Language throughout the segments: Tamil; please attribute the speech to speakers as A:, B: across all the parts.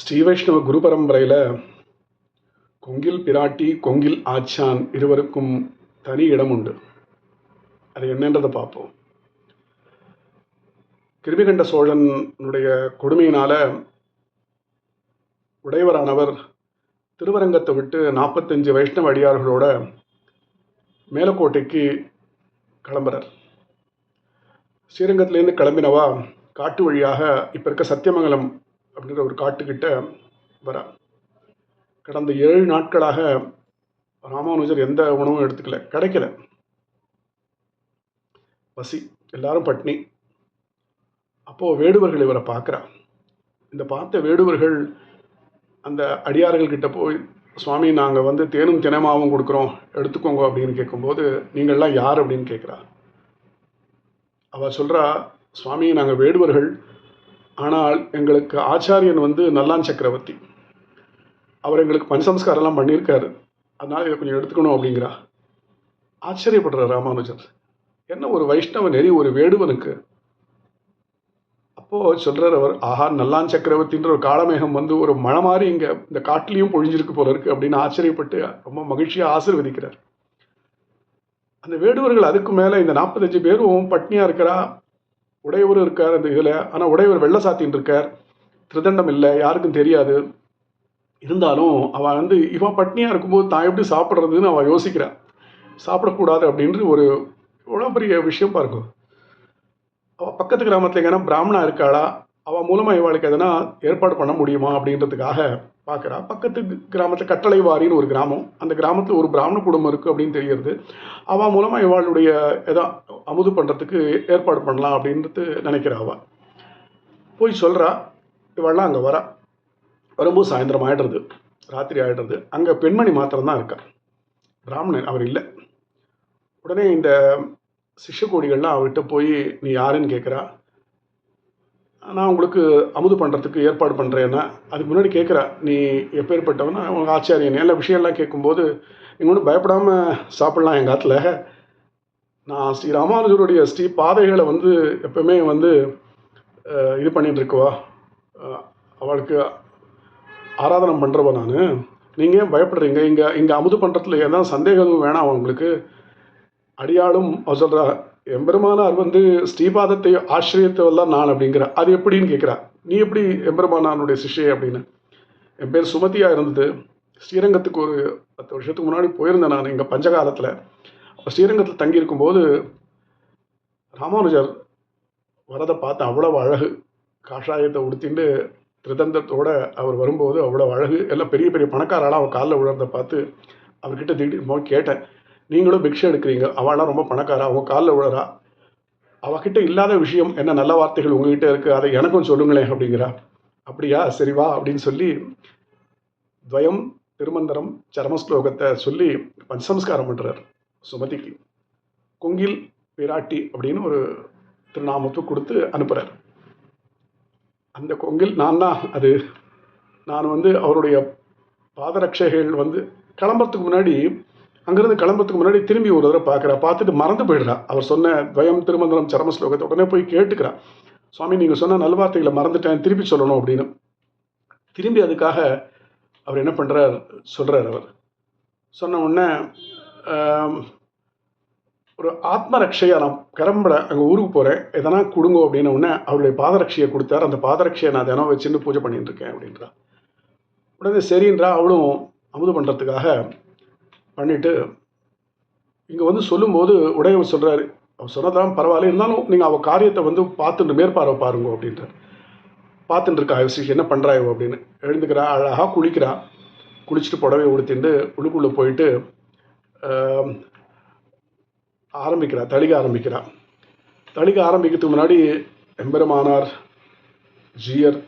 A: ஸ்ரீ வைஷ்ணவ குரு பரம்பரையில் கொங்கில் பிராட்டி கொங்கில் ஆச்சான் இருவருக்கும் தனி இடம் உண்டு. அது என்னன்றதை பார்ப்போம். கிருமிகண்ட சோழனுடைய கொடுமையினால உடையவரானவர் திருவரங்கத்தை விட்டு நாற்பத்தஞ்சு வைஷ்ணவ அடியார்களோட மேலக்கோட்டைக்கு கிளம்புறார். ஸ்ரீரங்கத்திலேருந்து கிளம்பினவா காட்டு வழியாக இப்போ இருக்க சத்தியமங்கலம் அப்படிங்கிற ஒரு காட்டுக்கிட்ட வர. கடந்த ஏழு நாட்களாக ராமானுஜர் எந்த உணவும் எடுத்துக்கல கிடைக்கல. பசி எல்லாரும் பட்னி. அப்போது வேடுவர்கள் இவரை பார்க்குறா. இந்த பார்த்த வேடுவர்கள் அந்த அடியார்கள் கிட்ட போய் சுவாமி நாங்கள் வந்து தேனும் தினமாவும் கொடுக்குறோம் எடுத்துக்கோங்க அப்படின்னு கேட்கும்போது நீங்கள்லாம் யார்? அப்படின்னு கேட்குறா அவள் சொல்கிறா சுவாமி நாங்கள் வேடுவர்கள் ஆனால் எங்களுக்கு ஆச்சாரியன் வந்து நல்லான் சக்கரவர்த்தி. அவர் எங்களுக்கு பஞ்சசம்ஸ்காரம்லாம் பண்ணியிருக்காரு. அதனால் இதை கொஞ்சம் எடுத்துக்கணும் அப்படிங்கிறா. ஆச்சரியப்படுற ராமானுஜர். என்ன ஒரு வைஷ்ணவ நெறி ஒரு வேடுவனுக்கு? அப்போது சொல்கிறார் அவர் ஆஹா நல்லான் சக்கரவர்த்தின்ற ஒரு காளமேகம் வந்து ஒரு மழை மாதிரி இங்கே இந்த காட்டிலையும் பொழிஞ்சிருக்கு போல இருக்கு அப்படின்னு ஆச்சரியப்பட்டு ரொம்ப மகிழ்ச்சியாக ஆசிர்வதிக்கிறார். அந்த வேடுவர்கள் அதுக்கு மேலே இந்த நாற்பத்தஞ்சு பேரும் பட்னியாக இருக்கிறா உடையவரும் இருக்கார் அந்த இதில் ஆனால் உடையவர் வெள்ளை சாத்தின்னு இருக்கார். திருதண்டம் இல்லை யாருக்கும் தெரியாது. இருந்தாலும் அவள் வந்து இவன் பட்னியாக இருக்கும்போது தான் எப்படி சாப்பிட்றதுன்னு அவள் யோசிக்கிறான் சாப்பிடக்கூடாது அப்படின்ற ஒரு எவ்வளோ பெரிய விஷயம் இருக்கும் அவள் பக்கத்து கிராமத்தில் எங்கன்னா பிராமணா இருக்காளா? அவள் மூலமாக இவாளுக்கு எதனா ஏற்பாடு பண்ண முடியுமா அப்படின்றதுக்காக பார்க்குறா. பக்கத்து கிராமத்தில் கட்டளை வாரின்னு ஒரு கிராமம். அந்த கிராமத்தில் ஒரு பிராமண குடும்பம் இருக்குது அப்படின்னு தெரியுது அவள் மூலமாக இவாளுடைய எதா அமுது பண்ணுறதுக்கு ஏற்பாடு பண்ணலாம் அப்படின்றது நினைக்கிறா அவள் போய் சொல்கிறா இவள்லாம் அங்கே வரா. வரும்போது சாயந்தரம் ஆகிடுறது ராத்திரி ஆகிடுறது அங்கே பெண்மணி மாத்திரம்தான் இருக்கா. பிராமணன் அவர் இல்லை. உடனே இந்த சிஷ்யக்கோடிகள்லாம் அவர்கிட்ட போய் நீ யாருன்னு கேட்குறா நான் உங்களுக்கு அமுது பண்ணுறதுக்கு ஏற்பாடு பண்ணுறேன்னா அதுக்கு முன்னாடி கேட்குறா நீ எப்பேற்பட்டவனா? உங்களுக்கு ஆச்சாரியன் எல்லா விஷயம்லாம் கேட்கும்போது நீங்கள் ஒன்றும் பயப்படாமல் சாப்பிட்லாம் எங்கள் ஆற்றுல நான் ஸ்ரீ ராமானுஜருடைய ஸ்ரீ பாதைகளை வந்து எப்பவுமே வந்து இது பண்ணிகிட்ருக்குவா அவளுக்கு ஆராதனம் பண்ணுறவா நான். நீங்கள் ஏன் பயப்படுறீங்க? இங்கே இங்கே அமுது பண்ணுறதுல ஏதாவது சந்தேகம் எதுவும் வேணாம் உங்களுக்கு? அடியாளும் அவர் சொல்கிறா எம்பெருமானார் வந்து ஸ்ரீபாதத்தை ஆசிரியத்தவெல்லாம் நான் அப்படிங்கிற அது எப்படின்னு கேட்குறா நீ எப்படி எம்பெருமானானுடைய சிஷ்யை அப்படின்னு? என் பேர் சுமதியாக இருந்தது. ஸ்ரீரங்கத்துக்கு ஒரு பத்து வருஷத்துக்கு முன்னாடி போயிருந்தேன் நான் எங்கள் பஞ்சகாலத்தில். அப்போ ஸ்ரீரங்கத்தில் தங்கியிருக்கும்போது ராமானுஜர் வரதை பார்த்து அவ்வளோ அழகு. காஷாயத்தை உடுத்திட்டு திருதந்தத்தோடு அவர் வரும்போது அவ்வளோ அழகு. எல்லாம் பெரிய பெரிய பணக்காராலாம் அவர் காலில் விழுறத பார்த்து அவர்கிட்ட திடீர்னு கேட்டேன். நீங்களும் பிக்ஷை எடுக்கிறீங்க. அவளாம் ரொம்ப பணக்காரா? அவங்க காலில் விழுறா? அவகிட்ட இல்லாத விஷயம் என்ன நல்ல வார்த்தைகள் உங்ககிட்ட இருக்குது அதை எனக்கும் சொல்லுங்களேன் அப்படிங்கிறா. அப்படியா? சரி வா அப்படின்னு சொல்லி துவயம் திருமந்தரம் சரமஸ்லோகத்தை சொல்லி பஞ்சசம்ஸ்காரம் பண்ணுறார் சுமதிக்கு. கொங்கில் பிராட்டி அப்படின்னு ஒரு திருநாமத்தை கொடுத்து அனுப்புகிறார் அந்த கொங்கில் நான் தான் அது. நான் வந்து அவருடைய பாதரட்சைகள் வந்து கிளம்புறதுக்கு முன்னாடி அங்கேருந்து கிளம்புறதுக்கு முன்னாடி திரும்பி ஒரு தடவை பார்க்குறா. பார்த்துட்டு மறந்து போயிடுறா. அவர் சொன்ன துவயம் திருமந்திரம் சரம ஸ்லோகத்தை உடனே போய் கேட்டுக்கிறா. சுவாமி நீங்கள் சொன்ன நல்வார்த்தைகளை மறந்துட்டேன் திருப்பி சொல்லணும் அப்படின்னு. திரும்பி அதுக்காக அவர் என்ன பண்ணுறார் சொல்கிறார் அவர். சொன்ன உடனே ஒரு ஆத்ம நான் கிளம்புற அங்கே ஊருக்கு போகிறேன் எதனா கொடுங்க அப்படின்ன உடனே அவருடைய பாதரட்சையை கொடுத்தார். அந்த பாதரட்சையை நான் தினம் வச்சுன்னு பூஜை பண்ணிட்டு இருக்கேன் அப்படின்றா. உடனே சரின்றா. அவளும் அமுது பண்ணுறதுக்காக பண்ணிட்டு இங்கே வந்து சொல்லும்போது உடையவர் சொல்கிறாரு அவர் சொன்னதான் பரவாயில்ல. இருந்தாலும் நீங்கள் அவள் காரியத்தை வந்து பார்த்துட்டு மேற்பார்வை பாருங்க அப்படின்றார் பார்த்துட்டு இருக்கா விஷயம் என்ன பண்ணுறாயோ அப்படின்னு. எழுந்துக்கிறா அழகாக குளிக்கிறா. குளிச்சுட்டு புடவை உடுத்திட்டு உள்ளுக்குள்ளே போயிட்டு ஆரம்பிக்கிறா தளிக ஆரம்பிக்கிறா. தளிக ஆரம்பிக்கிறதுக்கு முன்னாடி எம்பெருமானார் ஜீயர்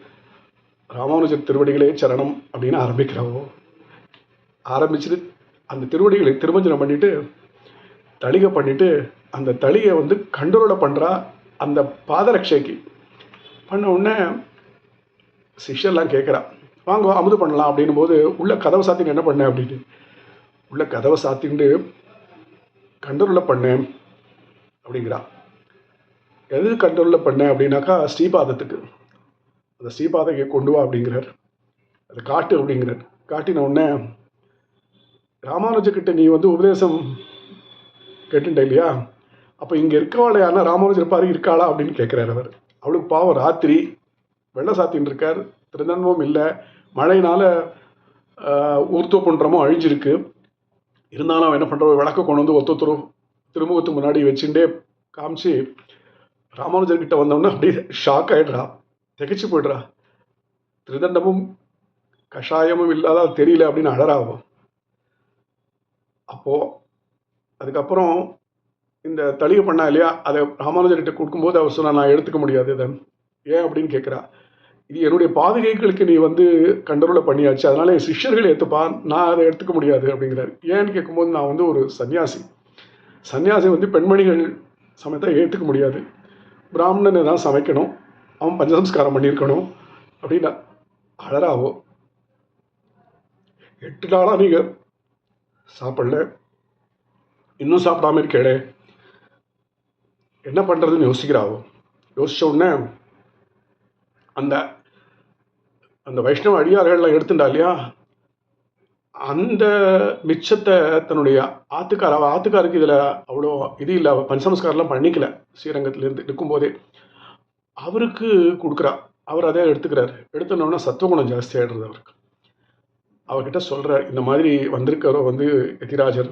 A: ராமானுஜர் திருவடிகளே சரணம் அப்படின்னு ஆரம்பிக்கிறாவோ ஆரம்பிச்சுட்டு அந்த திருவடிகளை திருமஞ்சனம் பண்ணிட்டு தளிகை பண்ணிட்டு அந்த தளிகை வந்து கண்டரோட பண்ணுறா அந்த பாதரட்சைக்கு பண்ண உடனே சிஷ்யெல்லாம் கேட்குறா வாங்க அமுது பண்ணலாம். அப்படின்னும் போது உள்ள கதவை சாத்தின்னு என்ன பண்ணேன் அப்படின்ட்டு. உள்ள கதவை சாத்திண்டு கண்ட்ரோலில் பண்ணேன் அப்படிங்கிறா. எது கண்ட்ரோலில் பண்ணேன் அப்படின்னாக்கா ஸ்ரீபாதத்துக்கு. அந்த ஸ்ரீபாதையை கொண்டு வா அப்படிங்கிறார். அதை காட்டு அப்படிங்கிறார். காட்டின உடனே ராமானுஜக்கிட்ட நீ வந்து உபதேசம் கேட்டுட்ட இல்லையா? அப்போ இங்கே இருக்கவாளே யாருன்னா ராமானுஜர் பாரு இருக்காளா அப்படின்னு கேட்குறாரு அவர். அவளுக்கு பாவம் ராத்திரி வெள்ளை சாத்தின்னு இருக்கார் திருநன்மம் இல்லை. மழையினால் ஆஹ், பண்ணுறமோ அழிஞ்சிருக்கு. இருந்தாலும் அவன் என்ன பண்ணுறோம் விளக்க கொண்டு வந்து ஒத்தொத்தரும் திருமுகத்துக்கு முன்னாடி வச்சுட்டே காமிச்சு ராமானுஜர்கிட்ட வந்தோம்னா அப்படியே ஷாக் ஆகிடுறா திகைச்சு போயிடுறா. திருதண்டமும் கஷாயமும் இல்லாத தெரியல அப்படின்னு அழறாவும் அப்போது அதுக்கப்புறம் இந்த தளிகை பண்ணா இல்லையா அதை ராமானுஜர்கிட்ட கொடுக்கும்போது அவர் சொன்னால் நான் எடுத்துக்க முடியாது இதை. ஏன் அப்படின்னு கேட்குறா. இது என்னுடைய பாதுகைகளுக்கு நீ வந்து கண்ட்ரோலை பண்ணியாச்சு. அதனால என் சிஷ்யர்கள் ஏற்றுப்பா நான் அதை எடுத்துக்க முடியாது அப்படிங்கிறார். ஏன்னு கேட்கும்போது நான் வந்து ஒரு சன்னியாசி. சன்னியாசி வந்து பெண்மணிகள் சமயத்தை ஏற்றுக்க முடியாது. பிராமணனை தான் சமைக்கணும். அவன் பஞ்சசம்ஸ்காரம் பண்ணியிருக்கணும் அப்படின்னா அழறாவோ எட்டு நாளாக நீங்கள் சாப்பிடல. இன்னும் சாப்பிடாம இருக்கேடே என்ன பண்ணுறதுன்னு யோசிக்கிறாவோ யோசிச்ச உடனே அந்த அந்த வைஷ்ணவ அடியார்கள்லாம் எடுத்துட்டா இல்லையா? அந்த மிச்சத்தை தன்னுடைய ஆத்துக்கார அவள் ஆத்துக்காருக்கு இதில் அவ்வளோ இது இல்லை. அவள் பஞ்சசம்ஸ்காரம்லாம் பண்ணிக்கல. ஸ்ரீரங்கத்துலேருந்து இருக்கும்போதே அவருக்கு கொடுக்குறா. அவர் அதே எடுத்துக்கிறார். எடுத்துனோடனே சத்துவகுணம் ஜாஸ்தி ஆகிடுறது அவருக்கு. அவர்கிட்ட சொல்கிறார் இந்த மாதிரி வந்திருக்காரோ வந்து எதிராஜர்.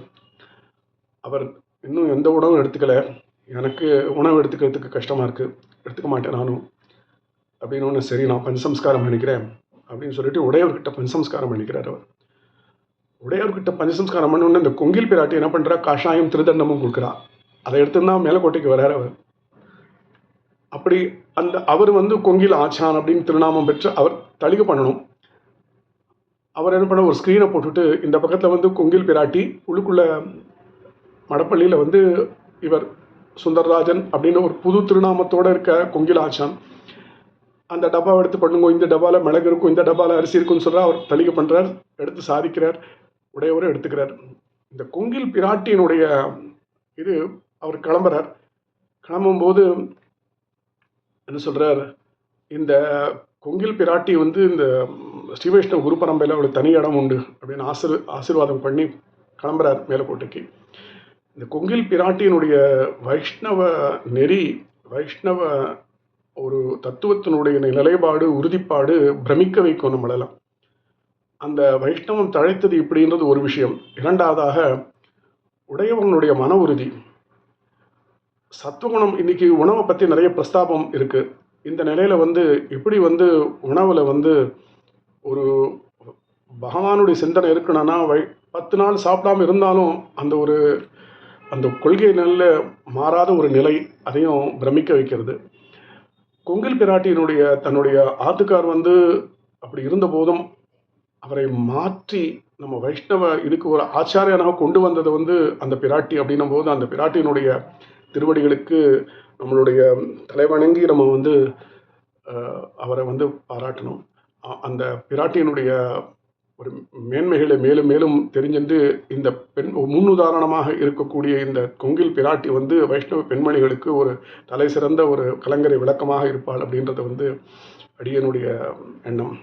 A: அவர் இன்னும் எந்த உணவும் எடுத்துக்கல. எனக்கு உணவு எடுத்துக்கிறதுக்கு கஷ்டமாக இருக்குது எடுத்துக்க மாட்டேன் நானும். அப்படின்னு ஒன்று சரி நான் பஞ்சசம்ஸ்காரம் பண்ணிக்கிறேன். அப்படின்னு சொல்லிட்டு உடையவர்கிட்ட பஞ்சசம்ஸ்காரம் பண்ணிக்கிறார் அவர். உடையவர்கிட்ட பஞ்சசம்ஸ்காரம் பண்ண இந்த கொங்கில் பிராட்டி என்ன பண்ணுறா காஷாயம் திருதண்டமும் கொடுக்குறா. அதை எடுத்துருந்தா மேலக்கோட்டைக்கு வரார் அவர். அப்படி அந்த அவர் வந்து கொங்கில் ஆச்சான் அப்படின்னு திருநாமம் பெற்று அவர் தளிகை பண்ணணும். அவர் என்ன பண்ண ஒரு ஸ்க்ரீனை போட்டுட்டு இந்த பக்கத்தில் வந்து கொங்கில் பிராட்டி உள்ளுக்குள்ளே மடப்பள்ளியில் வந்து இவர் சுந்தரராஜன் அப்படின்னு ஒரு புது திருநாமத்தோடு இருக்க கொங்கில் ஆச்சான். அந்த டப்பாவை எடுத்து பண்ணுங்க இந்த டப்பாவில் மிளகு இருக்கும் இந்த டப்பாவில் அரிசி இருக்கும்னு சொல்கிற அவர் தளிகை பண்ணுறார் எடுத்து சாதிக்கிறார் உடையவரும் எடுத்துக்கிறார். இந்த கொங்கில் பிராட்டியினுடைய இது அவர் கிளம்புறார். கிளம்பும்போது என்ன சொல்கிறார் இந்த கொங்கில் பிராட்டி வந்து இந்த ஸ்ரீ வைஷ்ணவ குரு பரம்பரையில் அவளுக்கு தனி இடம் உண்டு அப்படின்னு ஆசிர் ஆசீர்வாதம் பண்ணி கிளம்புறார் மேலக்கோட்டைக்கு இந்த கொங்கில் பிராட்டியினுடைய வைஷ்ணவ நெறி வைஷ்ணவ ஒரு தத்துவத்தினுடைய நிலைப்பாடு உறுதிப்பாடு பிரமிக்க வைக்கும் நம்மளெல்லாம் அந்த வைஷ்ணவம் தழைத்தது இப்படின்றது ஒரு விஷயம். இரண்டாவதாக உடையவங்களுடைய மன உறுதி. சத்துவகுணம் இன்னைக்கு உணவை பற்றி நிறைய பிரஸ்தாபம் இருக்குது இந்த நிலையில் வந்து எப்படி வந்து உணவில் வந்து ஒரு பகவானுடைய சிந்தனை இருக்கணும்னா வை பத்து நாள் சாப்பிடாம இருந்தாலும் அந்த ஒரு அந்த கொள்கை நல்ல மாறாத ஒரு நிலை அதையும் பிரமிக்க வைக்கிறது. கொங்கில் பிராட்டியினுடைய தன்னுடைய ஆத்துக்கார் வந்து அப்படி இருந்த போதும் அவரை மாற்றி நம்ம வைஷ்ணவ இதுக்கு ஒரு ஆச்சாரியனாக கொண்டு வந்தது வந்து அந்த பிராட்டி அப்படின்னும் போது அந்த பிராட்டியினுடைய திருவடிகளுக்கு நம்மளுடைய தலைவணங்கி நம்ம வந்து அவரை வந்து பாராட்டணும். அந்த பிராட்டியினுடைய ஒரு மேன்மைகளை மேலும் மேலும் தெரிஞ்சென்று இந்த பெண் முன்னுதாரணமாக இருக்கக்கூடிய இந்த கொங்கில் பிராட்டி வந்து வைஷ்ணவ பெண்மணிகளுக்கு ஒரு தலை சிறந்த ஒரு கலங்கரை விளக்கமாக இருப்பாள் அப்படின்றது வந்து அடியனுடைய எண்ணம்.